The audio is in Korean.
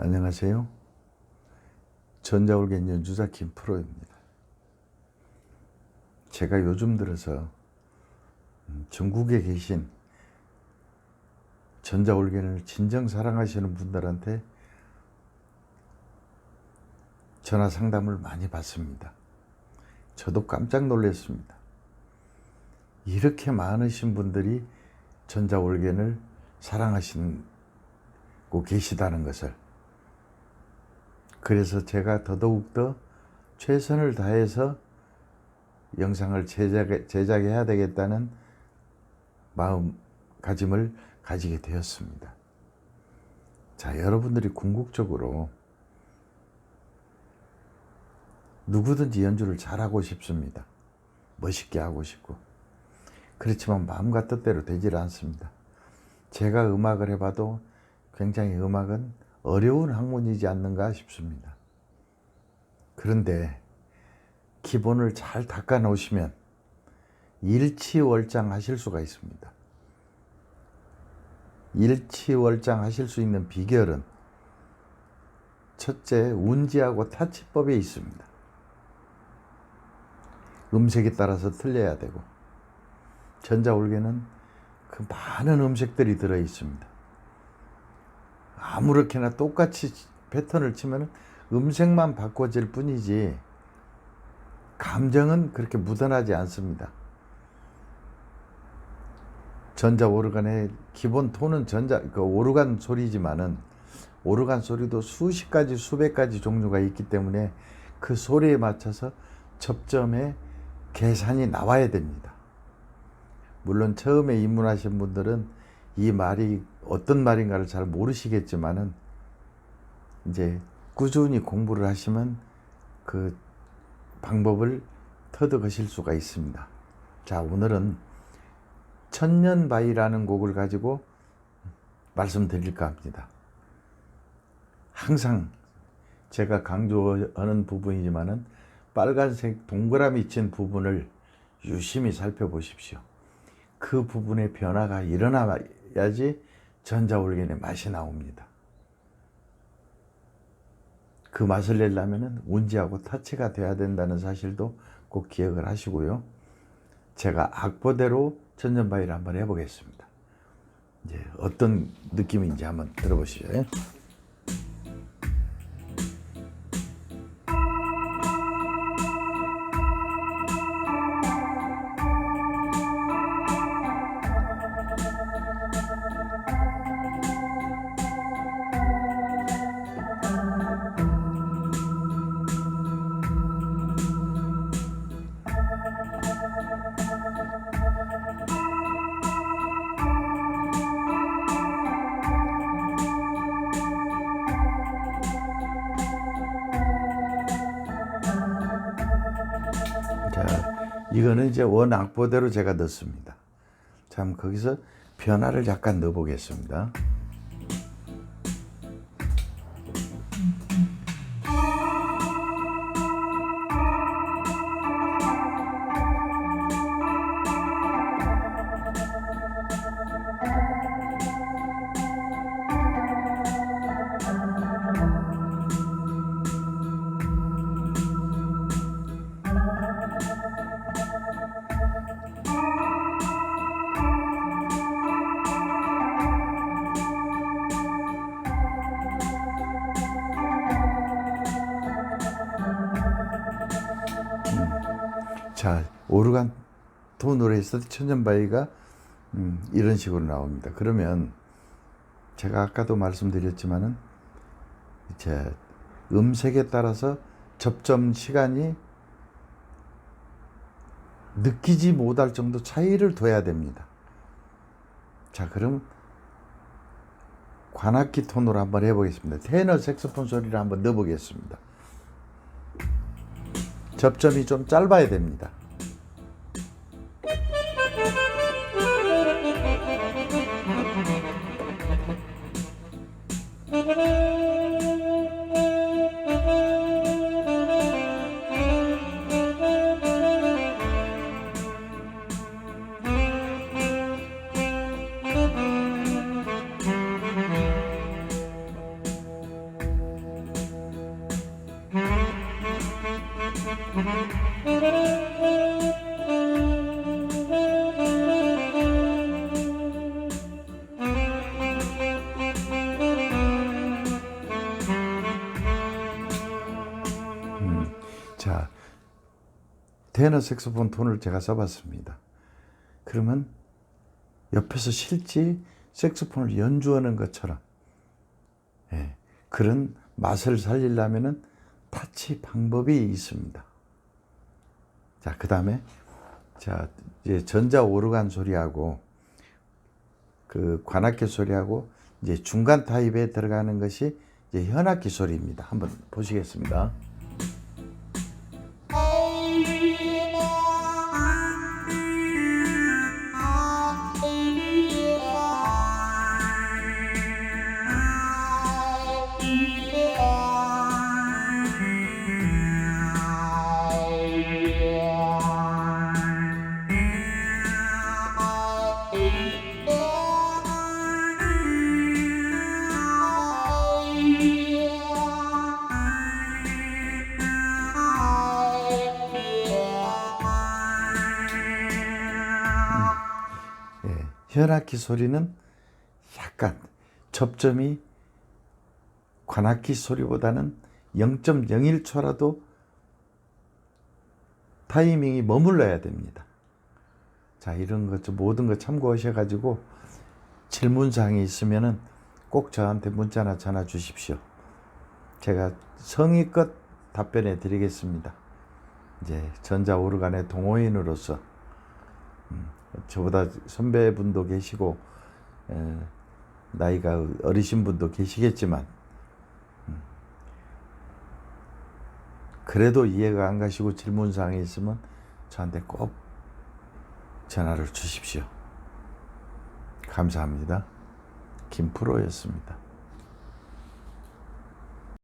안녕하세요. 전자올겐 연주자 김프로입니다. 제가 요즘 들어서 음, 전국에 계신 전자올겐을 진정 사랑하시는 분들한테 전화 상담을 많이 받습니다. 저도 깜짝 놀랐습니다. 이렇게 많으신 분들이 전자올겐을 사랑하시고 계시다는 것을 그래서 제가 더더욱더 최선을 다해서 영상을 제작, 제작해야 되겠다는 마음가짐을 가지게 되었습니다. 자, 여러분들이 궁극적으로 누구든지 연주를 잘하고 싶습니다. 멋있게 하고 싶고. 그렇지만 마음과 뜻대로 되질 않습니다. 제가 음악을 해봐도 굉장히 음악은 어려운 학문이지 않는가 싶습니다. 그런데 기본을 잘 닦아 놓으시면 일치월장 하실 수가 있습니다. 일치월장 하실 수 있는 비결은 첫째 운지하고 타치법에 있습니다. 음색에 따라서 틀려야 되고 전자올개는 그 많은 음색들이 들어 있습니다. 아무렇게나 똑같이 패턴을 치면 음색만 바꿔질 뿐이지 감정은 그렇게 묻어나지 않습니다. 전자 오르간의 기본 톤은 전자 그 오르간 소리지만은 오르간 소리도 수십 가지 수백 가지 종류가 있기 때문에 그 소리에 맞춰서 접점에 계산이 나와야 됩니다. 물론 처음에 입문하신 분들은 이 말이 어떤 말인가를 잘 모르시겠지만은 이제 꾸준히 공부를 하시면 그 방법을 터득하실 수가 있습니다. 자, 오늘은 천년바위라는 곡을 가지고 말씀드릴까 합니다. 항상 제가 강조하는 부분이지만은 빨간색 동그라미 친 부분을 유심히 살펴보십시오. 그 부분의 변화가 일어나야지 전자올겐의 맛이 나옵니다. 그 맛을 내려면 운지하고 타치가 돼야 된다는 사실도 꼭 기억을 하시고요. 제가 악보대로 천년바위를 한번 해보겠습니다. 이제 어떤 느낌인지 한번 들어보시죠. 이거는 이제 원 악보대로 제가 넣습니다. 참 거기서 변화를 약간 넣어보겠습니다. 자, 오르간 했을 때 천년바위가 음, 이런 식으로 나옵니다. 그러면 제가 아까도 말씀드렸지만은 이제 음색에 따라서 접점 시간이 느끼지 못할 정도 차이를 둬야 됩니다. 자, 그럼 관악기 톤으로 한번 해보겠습니다. 테너 색소폰 소리를 한번 넣어보겠습니다. 접점이 좀 짧아야 됩니다. you. 테너 색소폰 톤을 제가 써봤습니다. 그러면 옆에서 실제 색소폰을 연주하는 것처럼 예, 그런 맛을 살리려면은 타치 방법이 있습니다. 자, 그 다음에 자 이제 전자 오르간 소리하고 그 관악기 소리하고 이제 중간 타입에 들어가는 것이 이제 현악기 소리입니다. 한번 보시겠습니다. 현악기 소리는 약간 접점이 관악기 소리보다는 0.01초라도 타이밍이 머물러야 됩니다. 자, 이런 것, 좀 모든 거 참고하셔가지고 질문사항이 있으면은 꼭 저한테 문자나 전화 주십시오. 제가 성의껏 답변해 드리겠습니다. 이제 전자 오르간의 동호인으로서 음, 저보다 선배분도 계시고 에, 나이가 어리신 분도 계시겠지만 음, 그래도 이해가 안 가시고 질문 사항이 있으면 저한테 꼭 전화를 주십시오. 감사합니다. 김프로였습니다.